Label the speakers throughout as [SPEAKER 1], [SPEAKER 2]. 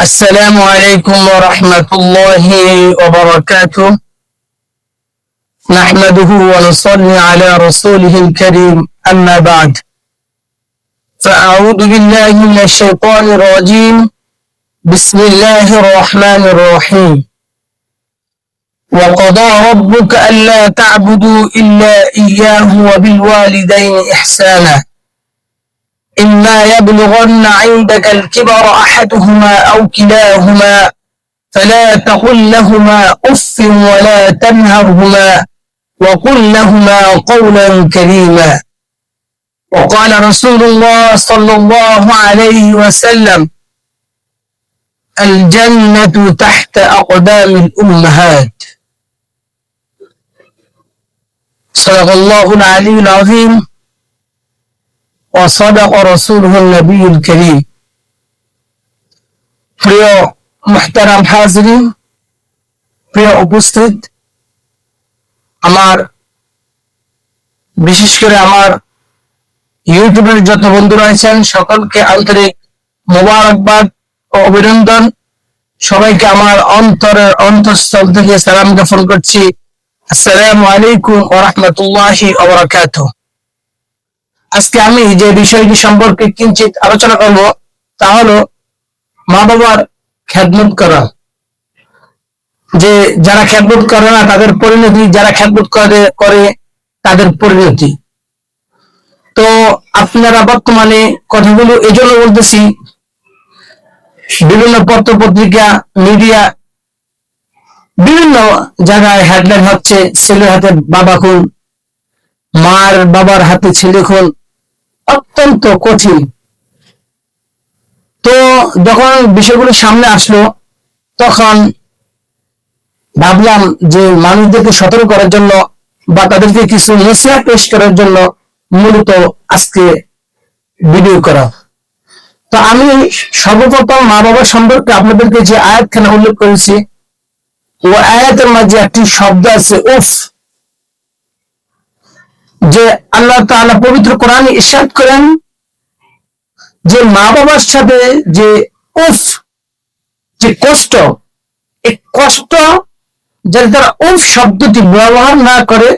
[SPEAKER 1] السلام عليكم ورحمة الله وبركاته. نحمده ونصلي على رسوله الكريم. أما بعد فأعوذ بالله من الشيطان الرجيم. بسم الله الرحمن الرحيم. وقضى ربك ألا تعبدوا إلا إياه وبالوالدين إحسانا. إما يبلغن عندك الكبر أحدهما أو كلاهما فلا تقل لهما أف ولا تنهرهما وقل لهما قولا كريما. وقال رسول الله صلى الله عليه وسلم الجنة تحت أقدام الأمهات. صدق الله العلي العظيم. وصدق رسوله النبي الكريم প্রিয় মুহতারাম হাজরিন প্রিয় উপস্থিত আমার বিশেষ করে আমার ইউটিউবের যত বন্ধু রয়েছেন সকলকে আন্তরিক মোবারকবাদ ও অভিনন্দন সবাইকে আমার অন্তরের অন্তঃস্থল থেকে সালাম জ্ঞাপন করছি আসসালামু আলাইকুম ওয়া রাহমাতুল্লাহি ওয়া বারাকাতুহু আজকে আমি যে বিষয়টি সম্পর্কে কিঞ্চিত আলোচনা করব, তা হলো মা বাবার খেদমত করা। যে যারা খেদমত করে না, তাদের পরিণতি, যারা খেদমত করে করে তাদের পরিণতি। তো আপনারা বর্তমানে কথাগুলো এজন্য বলতেছি, বিভিন্ন পত্র পত্রিকা মিডিয়া, বিভিন্ন জায়গায় হেডলাইন হচ্ছে, ছেলের হাতে বাবা খুন, মার বাবার হাতে ছেলে খুন অত্যন্ত কঠিন। তো যখন বিষয়গুলো সামনে আসলো, তখন ভাবলাম যে মানুষদেরকে সতর্ক করার জন্য বা তাদেরকে কিছু নসিহা পেশ করার জন্য মূলত আজকে ভিডিও করা। তো আমি সর্বপ্রথম মা বাবা সম্পর্কে আপনাদেরকে যে আয়াত আয়াতখানা উল্লেখ করেছি, ও আয়াতের মাঝে একটি শব্দ আছে, উফ। যে আল্লাহ তাআলা পবিত্র কোরআনে ইরশাদ করেন যে মা বাবার সাথে যে উফ, যে কষ্ট, এই কষ্ট যাতে তারা উফ শব্দটি ব্যবহার না করে,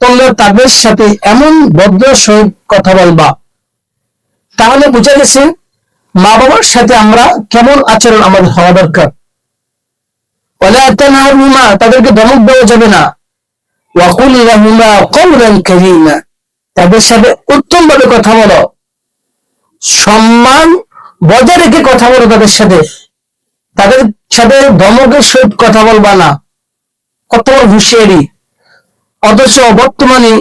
[SPEAKER 1] তোমরা তাদের সাথে এমন ভদ্র সহিত কথা বলবা। তাহলে বোঝা গেছে মা বাবার সাথে আমরা কেমন আচরণ আমাদের হওয়া দরকার। তাদেরকে ধমক দেওয়া যাবে না। ওয়াকুল লাহুমা কওলান কারীমা তাদের সাথে উত্তম ভাবে কথা বলো। সম্মান বজায় রেখে কথা বলো তাদের সাথে। তাদের সাথে ধমকের সহিত কথা বলবা না। কত হুঁশিয়ারি। অথচ বর্তমানে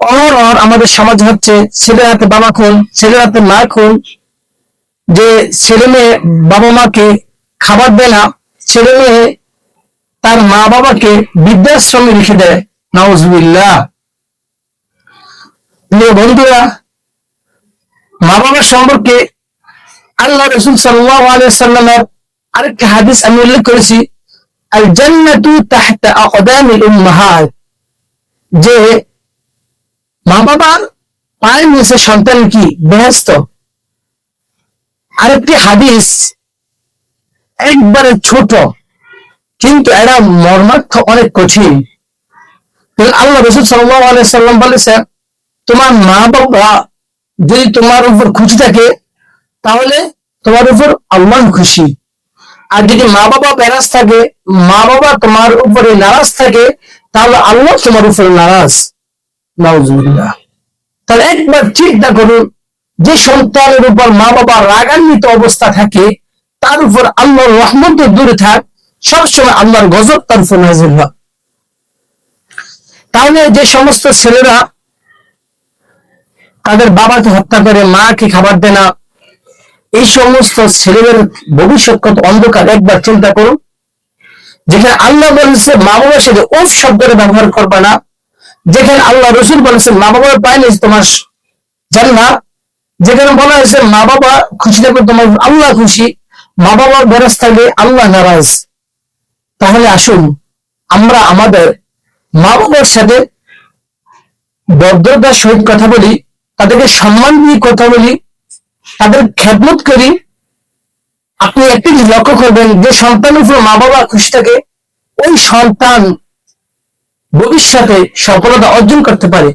[SPEAKER 1] অহরহ আমাদের সমাজ হচ্ছে ছেলের হাতে বাবা খুন, ছেলের হাতে মা খুন। যে ছেলে মেয়ে বাবা মাকে খাবার দেয় না, ছেলে মেয়ে তার মা বাবাকে বৃদ্ধাশ্রমে রেখে দেয়। নওয়াজবিল্লাহ বন্ধুরা, মা বাবার সম্পর্কে আল্লাহ রসুল সাল্লাহ আলাইসাল্লামের আরেকটি হাদিস আমি উল্লেখ করেছি আল জান্নাতু তাহতা আকদামিল উম্মাহাত। যে মা বাবার পায়ের নিচে সন্তান কি? বেহেস্ত আরেকটি হাদিস, একবারে ছোট। কিন্তু এরা মর্মার্থ অনেক কঠিন। আল্লাহ রসুল সাল্লাম বলেছেন, তোমার মা বাবা যদি তোমার উপর খুশি থাকে, তাহলে তোমার উপর আল্লাহ খুশি। আর যদি মা বাবা প্যারাস থাকে মা বাবা তোমার উপরে নারাজ থাকে, তাহলে আল্লাহ তোমার উপরে নারাজ। নাউজুবিল্লাহ। তাহলে একবার চিন্তা করুন, যে সন্তানের উপর মা বাবা রাগান্বিত অবস্থা থাকে, তার উপর আল্লাহর রহমত দূরে থাক সবসময় আল্লাহর গজব তার উপর নাজিল হয়। তাহলে যে সমস্ত ছেলেরা তাদের বাবাকে হত্যা করে, মাকে খাবার দেয় না, এই সমস্ত ছেলেদের ভবিষ্যৎ কত অন্ধকার, একবার চিন্তা করুন। যেখানে আল্লাহ বলেছে, মা বাবার সাথে ওফ শব্দটা ব্যবহার করবে না। যেখানে আল্লাহ রসুল বলেছে, মা বাবার পায়নি তোমার জান্না যেখানে বলা হয়েছে, মা বাবা খুশি থাকবে তোমার আল্লাহ খুশি। মা বাবার বেরাজ থাকলে আল্লাহ নারাজ। তাহলে আসুন আমরা আমাদের মা বাবার সাথে ভদ্রতার সহিত কথা বলি, তাদেরকে সম্মান দিয়ে কথা বলি, তাদের খেদমত করি। আপনি একটি লক্ষ্য করবেন যে সন্তানের উপর মা বাবা খুশি থাকে, ওই সন্তান ভবিষ্যতে সফলতা অর্জন করতে পারে।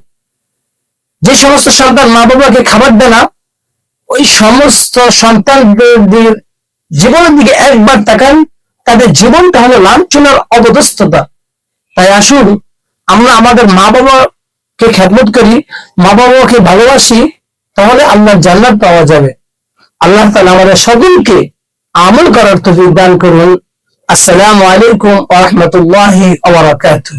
[SPEAKER 1] যে সমস্ত সন্তান মা বাবাকে খাবার দেয় না, ওই সমস্ত সন্তানদের জীবনের দিকে একবার তাকান তাদের জীবনটা হলো লাঞ্ছনার অবদস্থতা। তাই আসুন, আমরা আমাদের মা বাবাকে খেদমত করি, মা বাবাকে ভালোবাসি, তাহলে আল্লাহর জান্নাত পাওয়া যাবে। আল্লাহ তালা আমাদের সকলকে আমল করার তফিক দান করুন। আসসালামু আলাইকুম আহমতুল্লাহ আবরাকাতুহ